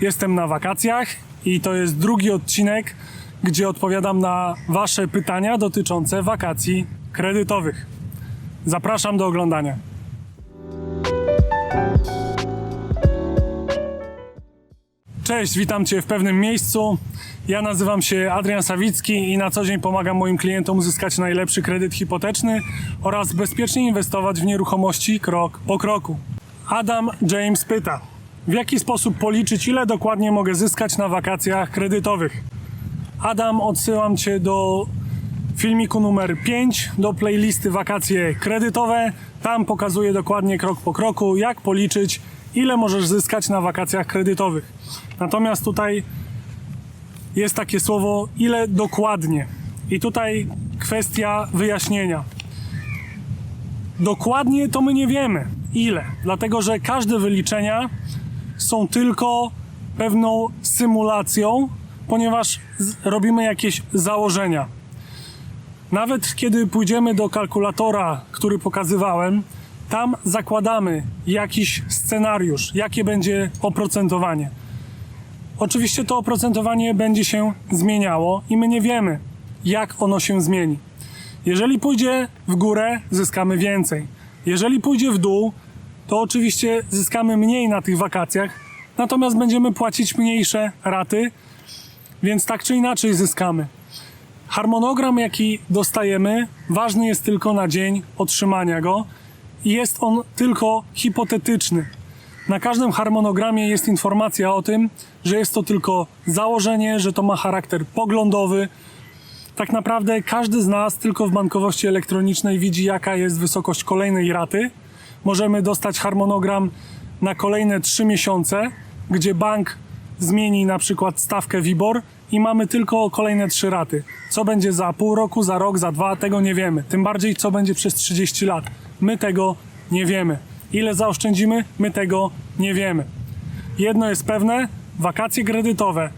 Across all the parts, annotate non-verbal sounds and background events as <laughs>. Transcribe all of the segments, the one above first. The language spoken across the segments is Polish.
Jestem na wakacjach i to jest drugi odcinek, gdzie odpowiadam na Wasze pytania dotyczące wakacji kredytowych. Zapraszam do oglądania. Cześć, witam Cię w pewnym miejscu. Ja nazywam się Adrian Sawicki i na co dzień pomagam moim klientom uzyskać najlepszy kredyt hipoteczny oraz bezpiecznie inwestować w nieruchomości krok po kroku. Adam James pyta, w jaki sposób policzyć, ile dokładnie mogę zyskać na wakacjach kredytowych? Adam, odsyłam Cię do filmiku numer 5, do playlisty wakacje kredytowe. Tam pokazuję dokładnie krok po kroku, jak policzyć, ile możesz zyskać na wakacjach kredytowych. Natomiast tutaj jest takie słowo, ile dokładnie. I tutaj kwestia wyjaśnienia. Dokładnie to my nie wiemy, ile, dlatego że każde wyliczenia są tylko pewną symulacją, ponieważ robimy jakieś założenia. Nawet kiedy pójdziemy do kalkulatora, który pokazywałem, tam zakładamy jakiś scenariusz, jakie będzie oprocentowanie. Oczywiście to oprocentowanie będzie się zmieniało i my nie wiemy, jak ono się zmieni. Jeżeli pójdzie w górę, zyskamy więcej. Jeżeli pójdzie w dół, to oczywiście zyskamy mniej na tych wakacjach, natomiast będziemy płacić mniejsze raty, więc tak czy inaczej zyskamy. Harmonogram, jaki dostajemy, ważny jest tylko na dzień otrzymania go i jest on tylko hipotetyczny. Na każdym harmonogramie jest informacja o tym, że jest to tylko założenie, że to ma charakter poglądowy. Tak naprawdę każdy z nas tylko w bankowości elektronicznej widzi, jaka jest wysokość kolejnej raty. Możemy dostać harmonogram na kolejne 3 miesiące, gdzie bank zmieni na przykład stawkę WIBOR i mamy tylko kolejne 3 raty. Co będzie za pół roku, za rok, za dwa, tego nie wiemy. Tym bardziej, co będzie przez 30 lat. My tego nie wiemy. Ile zaoszczędzimy? My tego nie wiemy. Jedno jest pewne, wakacje kredytowe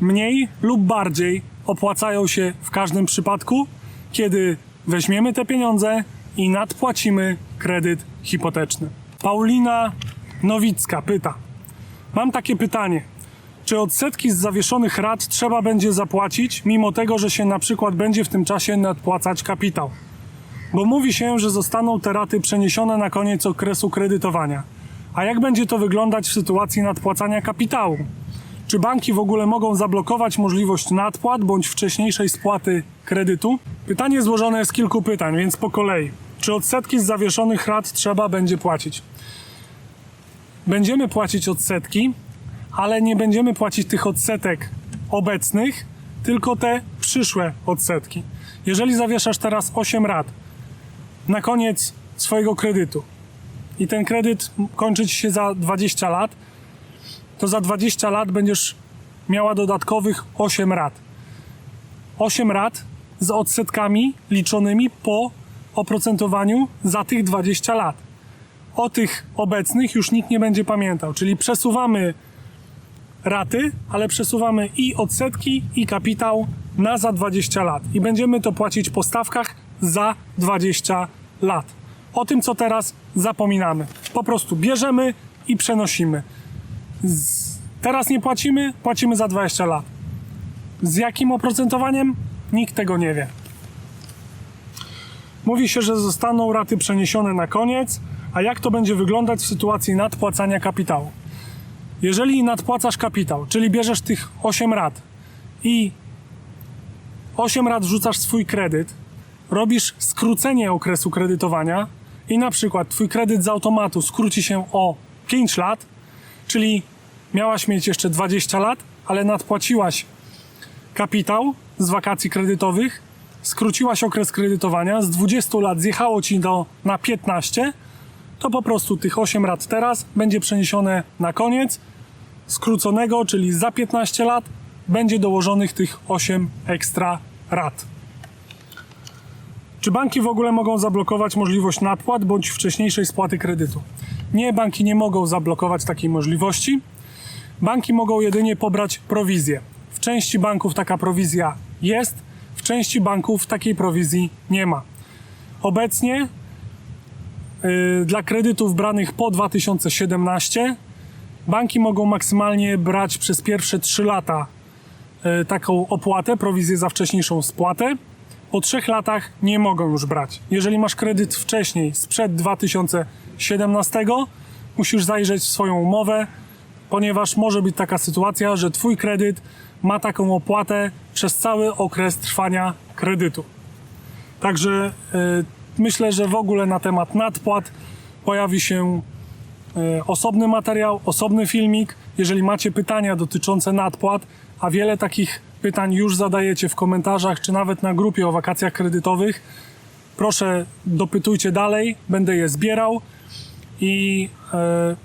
mniej lub bardziej opłacają się w każdym przypadku, kiedy weźmiemy te pieniądze i nadpłacimy kredyt hipoteczny. Paulina Nowicka pyta: Mam takie pytanie. Czy odsetki z zawieszonych rat trzeba będzie zapłacić, mimo tego, że się na przykład będzie w tym czasie nadpłacać kapitał? Bo mówi się, że zostaną te raty przeniesione na koniec okresu kredytowania. A jak będzie to wyglądać w sytuacji nadpłacania kapitału? Czy banki w ogóle mogą zablokować możliwość nadpłat bądź wcześniejszej spłaty kredytu? Pytanie złożone jest z kilku pytań, więc po kolei. Czy odsetki z zawieszonych rat trzeba będzie płacić? Będziemy płacić odsetki, ale nie będziemy płacić tych odsetek obecnych, tylko te przyszłe odsetki. Jeżeli zawieszasz teraz 8 rat na koniec swojego kredytu i ten kredyt kończy ci się za 20 lat, to za 20 lat będziesz miała dodatkowych 8 rat. 8 rat z odsetkami liczonymi po oprocentowaniu za tych 20 lat. O tych obecnych już nikt nie będzie pamiętał, czyli przesuwamy raty, ale przesuwamy i odsetki, i kapitał na za 20 lat. I będziemy to płacić po stawkach za 20 lat. O tym, co teraz zapominamy. Po prostu bierzemy i przenosimy. Z... Teraz nie płacimy, płacimy za 20 lat. Z jakim oprocentowaniem? Nikt tego nie wie. Mówi się, że zostaną raty przeniesione na koniec, a jak to będzie wyglądać w sytuacji nadpłacania kapitału? Jeżeli nadpłacasz kapitał, czyli bierzesz tych 8 rat i 8 rat rzucasz swój kredyt, robisz skrócenie okresu kredytowania i na przykład twój kredyt z automatu skróci się o 5 lat, czyli miałaś mieć jeszcze 20 lat, ale nadpłaciłaś kapitał z wakacji kredytowych, skróciłaś okres kredytowania, z 20 lat zjechało ci do, na 15, to po prostu tych 8 lat teraz będzie przeniesione na koniec skróconego, czyli za 15 lat będzie dołożonych tych 8 ekstra rat. Czy banki w ogóle mogą zablokować możliwość nadpłat bądź wcześniejszej spłaty kredytu? Nie, banki nie mogą zablokować takiej możliwości. Banki mogą jedynie pobrać prowizję. W części banków taka prowizja jest, w części banków takiej prowizji nie ma. Obecnie yy, dla kredytów branych po 2017 Banki mogą maksymalnie brać przez pierwsze 3 lata e, taką opłatę, prowizję za wcześniejszą spłatę. Po 3 latach nie mogą już brać. Jeżeli masz kredyt wcześniej, sprzed 2017, musisz zajrzeć w swoją umowę, ponieważ może być taka sytuacja, że Twój kredyt ma taką opłatę przez cały okres trwania kredytu. Także e, myślę, że w ogóle na temat nadpłat pojawi się e, osobny materiał, osobny filmik. Jeżeli macie pytania dotyczące nadpłat, a wiele takich pytań już zadajecie w komentarzach, czy nawet na grupie o wakacjach kredytowych, proszę dopytujcie dalej, będę je zbierał i e,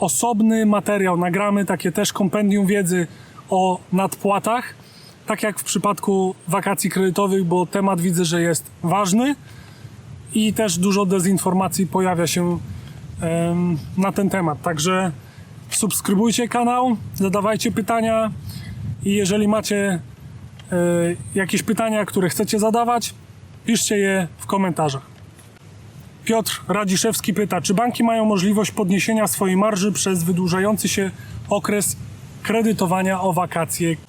osobny materiał nagramy, takie też kompendium wiedzy o nadpłatach, tak jak w przypadku wakacji kredytowych, bo temat widzę, że jest ważny i też dużo dezinformacji pojawia się na ten temat. Także subskrybujcie kanał, zadawajcie pytania i jeżeli macie e, jakieś pytania, które chcecie zadawać, piszcie je w komentarzach. Piotr Radziszewski pyta, czy banki mają możliwość podniesienia swojej marży przez wydłużający się okres kredytowania o wakacje?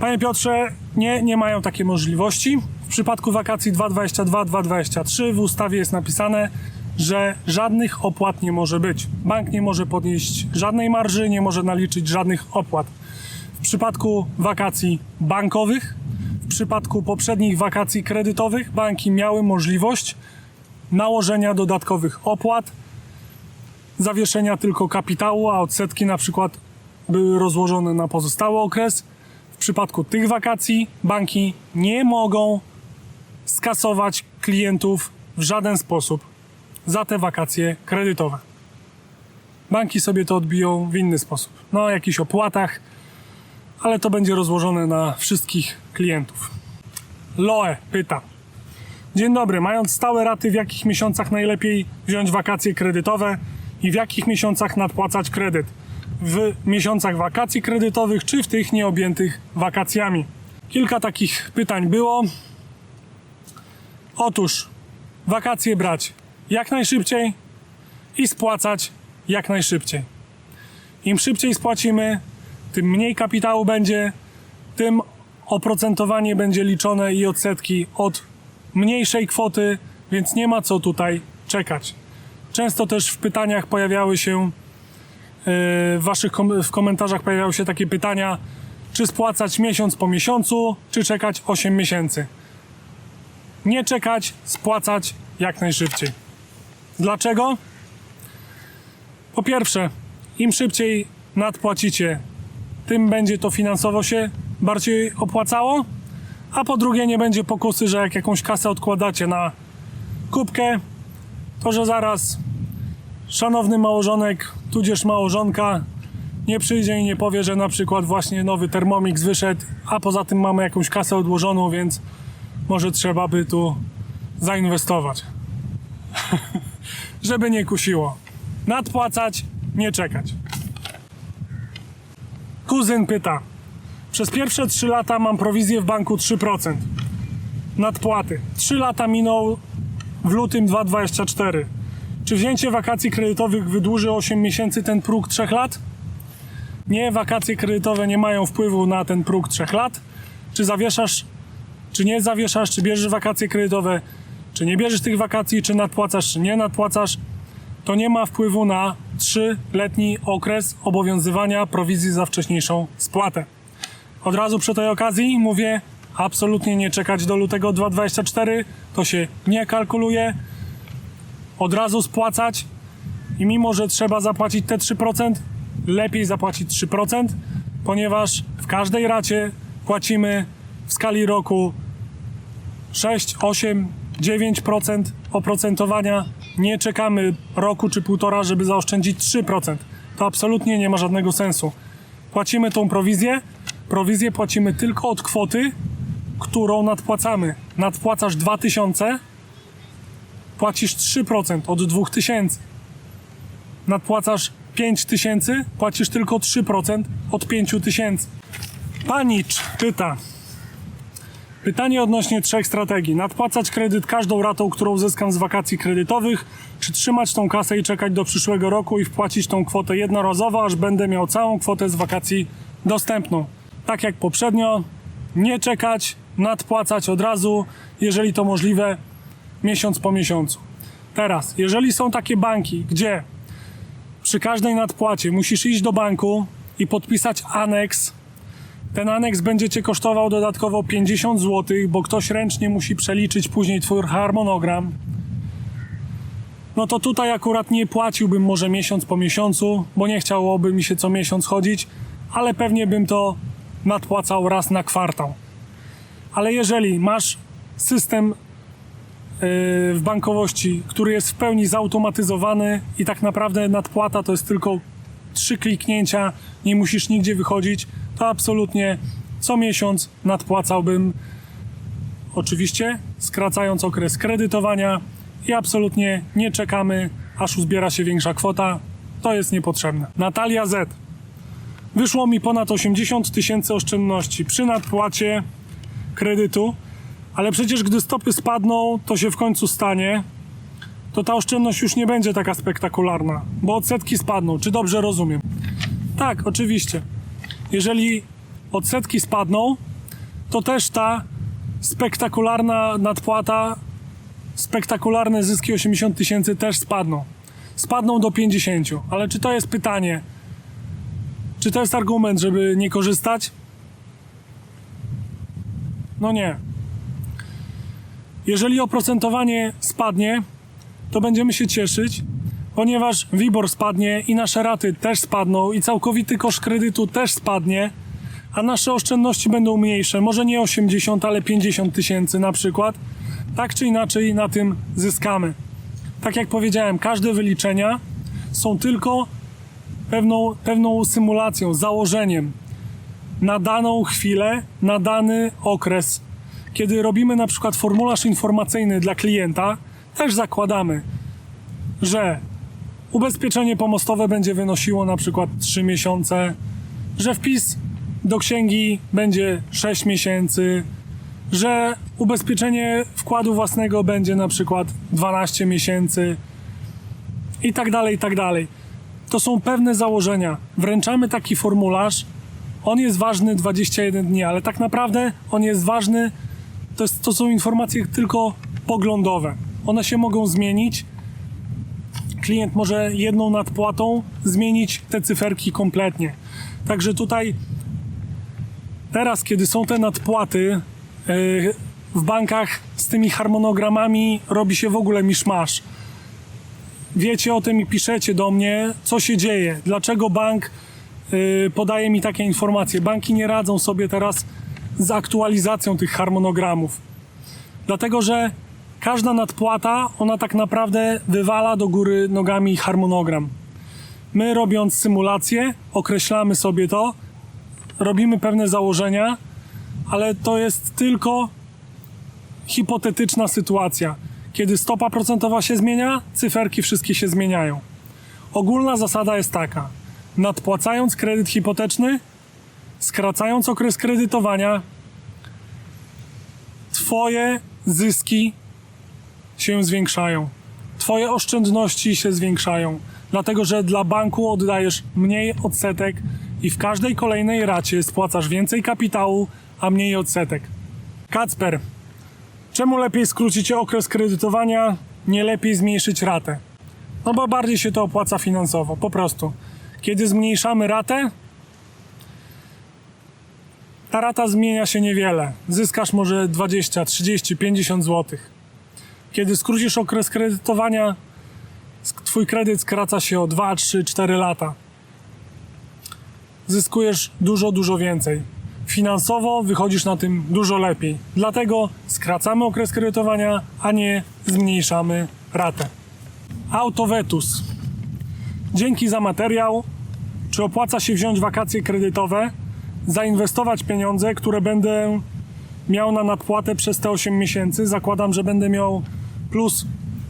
Panie Piotrze, nie, nie mają takiej możliwości. W przypadku wakacji 2.22-2.23 w ustawie jest napisane, że żadnych opłat nie może być. Bank nie może podnieść żadnej marży, nie może naliczyć żadnych opłat. W przypadku wakacji bankowych, w przypadku poprzednich wakacji kredytowych, banki miały możliwość nałożenia dodatkowych opłat, zawieszenia tylko kapitału, a odsetki na przykład były rozłożone na pozostały okres. W przypadku tych wakacji banki nie mogą skasować klientów w żaden sposób za te wakacje kredytowe. Banki sobie to odbiją w inny sposób. No, o jakichś opłatach, ale to będzie rozłożone na wszystkich klientów. Loe pyta. Dzień dobry. Mając stałe raty, w jakich miesiącach najlepiej wziąć wakacje kredytowe i w jakich miesiącach nadpłacać kredyt? W miesiącach wakacji kredytowych czy w tych nieobjętych wakacjami? Kilka takich pytań było. Otóż wakacje brać jak najszybciej i spłacać jak najszybciej. Im szybciej spłacimy, tym mniej kapitału będzie, tym oprocentowanie będzie liczone i odsetki od mniejszej kwoty, więc nie ma co tutaj czekać. Często też w pytaniach pojawiały się, w waszych kom- w komentarzach pojawiały się takie pytania, czy spłacać miesiąc po miesiącu, czy czekać 8 miesięcy. Nie czekać, spłacać jak najszybciej. Dlaczego? Po pierwsze, im szybciej nadpłacicie, tym będzie to finansowo się bardziej opłacało, a po drugie nie będzie pokusy, że jak jakąś kasę odkładacie na kubkę, to że zaraz szanowny małżonek, tudzież małżonka nie przyjdzie i nie powie, że na przykład właśnie nowy Thermomix wyszedł, a poza tym mamy jakąś kasę odłożoną, więc może trzeba by tu zainwestować. <laughs> Żeby nie kusiło. Nadpłacać, nie czekać. Kuzyn pyta. Przez pierwsze 3 lata mam prowizję w banku 3%. Nadpłaty. 3 lata minął w lutym 2024. Czy wzięcie wakacji kredytowych wydłuży 8 miesięcy ten próg 3 lat? Nie, wakacje kredytowe nie mają wpływu na ten próg 3 lat. Czy zawieszasz, czy nie zawieszasz, czy bierzesz wakacje kredytowe, czy nie bierzesz tych wakacji, czy nadpłacasz, czy nie nadpłacasz, to nie ma wpływu na 3-letni okres obowiązywania prowizji za wcześniejszą spłatę. Od razu przy tej okazji mówię, absolutnie nie czekać do lutego 2024, to się nie kalkuluje. Od razu spłacać i mimo, że trzeba zapłacić te 3%, lepiej zapłacić 3%, ponieważ w każdej racie płacimy w skali roku 6, 8, 9% oprocentowania. Nie czekamy roku czy półtora, żeby zaoszczędzić 3%. To absolutnie nie ma żadnego sensu. Płacimy tą prowizję. Prowizję płacimy tylko od kwoty, którą nadpłacamy. Nadpłacasz 2000, płacisz 3% od 2000. Nadpłacasz 5000, płacisz tylko 3% od 5000. Panicz pyta, Pytanie odnośnie trzech strategii. Nadpłacać kredyt każdą ratą, którą uzyskam z wakacji kredytowych, czy trzymać tą kasę i czekać do przyszłego roku i wpłacić tą kwotę jednorazowo, aż będę miał całą kwotę z wakacji dostępną. Tak jak poprzednio, nie czekać, nadpłacać od razu, jeżeli to możliwe, miesiąc po miesiącu. Teraz, jeżeli są takie banki, gdzie przy każdej nadpłacie musisz iść do banku i podpisać aneks. Ten aneks będzie cię kosztował dodatkowo 50 zł, bo ktoś ręcznie musi przeliczyć później twój harmonogram. No to tutaj akurat nie płaciłbym może miesiąc po miesiącu, bo nie chciałoby mi się co miesiąc chodzić, ale pewnie bym to nadpłacał raz na kwartał. Ale jeżeli masz system w bankowości, który jest w pełni zautomatyzowany i tak naprawdę nadpłata to jest tylko trzy kliknięcia, nie musisz nigdzie wychodzić, to absolutnie co miesiąc nadpłacałbym, oczywiście skracając okres kredytowania i absolutnie nie czekamy, aż uzbiera się większa kwota. To jest niepotrzebne. Natalia Z. Wyszło mi ponad 80 tysięcy oszczędności przy nadpłacie kredytu, ale przecież gdy stopy spadną, to się w końcu stanie, to ta oszczędność już nie będzie taka spektakularna, bo odsetki spadną. Czy dobrze rozumiem? Tak, oczywiście. Jeżeli odsetki spadną, to też ta spektakularna nadpłata, spektakularne zyski 80 tysięcy też spadną. Spadną do 50. Ale czy to jest pytanie? Czy to jest argument, żeby nie korzystać? No nie. Jeżeli oprocentowanie spadnie, to będziemy się cieszyć, ponieważ WIBOR spadnie i nasze raty też spadną i całkowity koszt kredytu też spadnie, a nasze oszczędności będą mniejsze, może nie 80, ale 50 tysięcy na przykład. Tak czy inaczej na tym zyskamy. Tak jak powiedziałem, każde wyliczenia są tylko pewną, pewną symulacją, założeniem na daną chwilę, na dany okres. Kiedy robimy na przykład formularz informacyjny dla klienta, też zakładamy, że ubezpieczenie pomostowe będzie wynosiło na przykład 3 miesiące, że wpis do księgi będzie 6 miesięcy, że ubezpieczenie wkładu własnego będzie na przykład 12 miesięcy i tak dalej, i tak dalej. To są pewne założenia. Wręczamy taki formularz, on jest ważny 21 dni, ale tak naprawdę on jest ważny, to, jest, to są informacje tylko poglądowe. One się mogą zmienić. Klient może jedną nadpłatą zmienić te cyferki kompletnie. Także tutaj teraz, kiedy są te nadpłaty yy, w bankach z tymi harmonogramami, robi się w ogóle miszmasz. Wiecie o tym i piszecie do mnie, co się dzieje, dlaczego bank yy, podaje mi takie informacje. Banki nie radzą sobie teraz z aktualizacją tych harmonogramów. Dlatego, że każda nadpłata, ona tak naprawdę wywala do góry nogami harmonogram. My robiąc symulację, określamy sobie to, robimy pewne założenia, ale to jest tylko hipotetyczna sytuacja. Kiedy stopa procentowa się zmienia, cyferki wszystkie się zmieniają. Ogólna zasada jest taka: nadpłacając kredyt hipoteczny, skracając okres kredytowania, Twoje zyski się zwiększają. Twoje oszczędności się zwiększają, dlatego że dla banku oddajesz mniej odsetek i w każdej kolejnej racie spłacasz więcej kapitału, a mniej odsetek. Kacper, czemu lepiej skrócić okres kredytowania, nie lepiej zmniejszyć ratę? No bo bardziej się to opłaca finansowo, po prostu. Kiedy zmniejszamy ratę, ta rata zmienia się niewiele. Zyskasz może 20, 30, 50 zł. Kiedy skrócisz okres kredytowania, twój kredyt skraca się o 2, 3, 4 lata. Zyskujesz dużo, dużo więcej. Finansowo wychodzisz na tym dużo lepiej. Dlatego skracamy okres kredytowania, a nie zmniejszamy ratę. Autovetus. Dzięki za materiał. Czy opłaca się wziąć wakacje kredytowe? Zainwestować pieniądze, które będę miał na nadpłatę przez te 8 miesięcy. Zakładam, że będę miał plus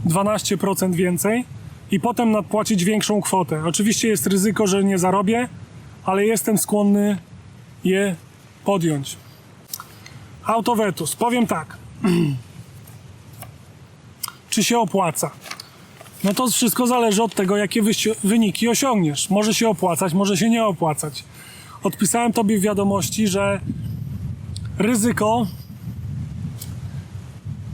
12% więcej i potem nadpłacić większą kwotę. Oczywiście jest ryzyko, że nie zarobię, ale jestem skłonny je podjąć. Autowetus. Powiem tak. <clears throat> Czy się opłaca? No to wszystko zależy od tego, jakie wyniki osiągniesz. Może się opłacać, może się nie opłacać. Odpisałem tobie w wiadomości, że ryzyko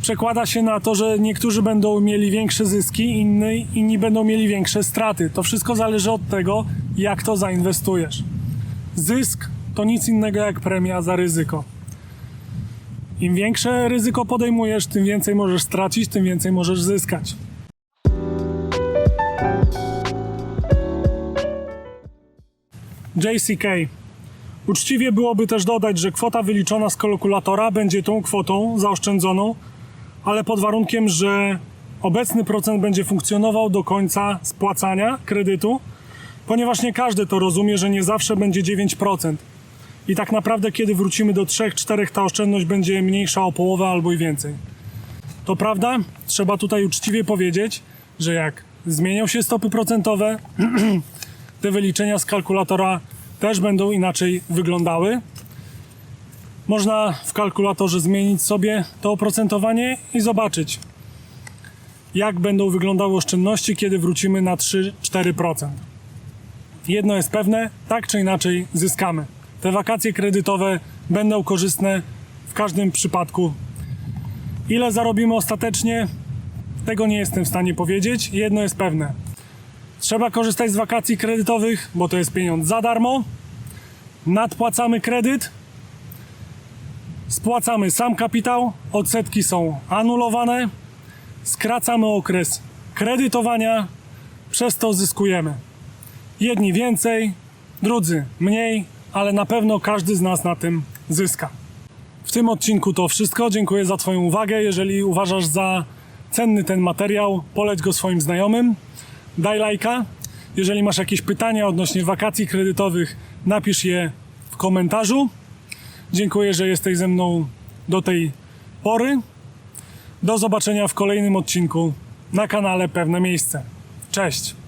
przekłada się na to, że niektórzy będą mieli większe zyski, inni, inni będą mieli większe straty. To wszystko zależy od tego, jak to zainwestujesz. Zysk to nic innego jak premia za ryzyko. Im większe ryzyko podejmujesz, tym więcej możesz stracić, tym więcej możesz zyskać. JCK. Uczciwie byłoby też dodać, że kwota wyliczona z kalkulatora będzie tą kwotą zaoszczędzoną, ale pod warunkiem, że obecny procent będzie funkcjonował do końca spłacania kredytu, ponieważ nie każdy to rozumie, że nie zawsze będzie 9%. I tak naprawdę, kiedy wrócimy do 3-4, ta oszczędność będzie mniejsza o połowę albo i więcej. To prawda, trzeba tutaj uczciwie powiedzieć, że jak zmienią się stopy procentowe, <clears throat> te wyliczenia z kalkulatora też będą inaczej wyglądały. Można w kalkulatorze zmienić sobie to oprocentowanie i zobaczyć, jak będą wyglądały oszczędności, kiedy wrócimy na 3-4%. Jedno jest pewne, tak czy inaczej zyskamy. Te wakacje kredytowe będą korzystne w każdym przypadku. Ile zarobimy ostatecznie, tego nie jestem w stanie powiedzieć. Jedno jest pewne. Trzeba korzystać z wakacji kredytowych, bo to jest pieniądz za darmo. Nadpłacamy kredyt, spłacamy sam kapitał, odsetki są anulowane, skracamy okres kredytowania, przez to zyskujemy. Jedni więcej, drudzy mniej, ale na pewno każdy z nas na tym zyska. W tym odcinku to wszystko. Dziękuję za Twoją uwagę. Jeżeli uważasz za cenny ten materiał, poleć go swoim znajomym. Daj lajka. Jeżeli masz jakieś pytania odnośnie wakacji kredytowych, napisz je w komentarzu. Dziękuję, że jesteś ze mną do tej pory. Do zobaczenia w kolejnym odcinku na kanale Pewne Miejsce. Cześć!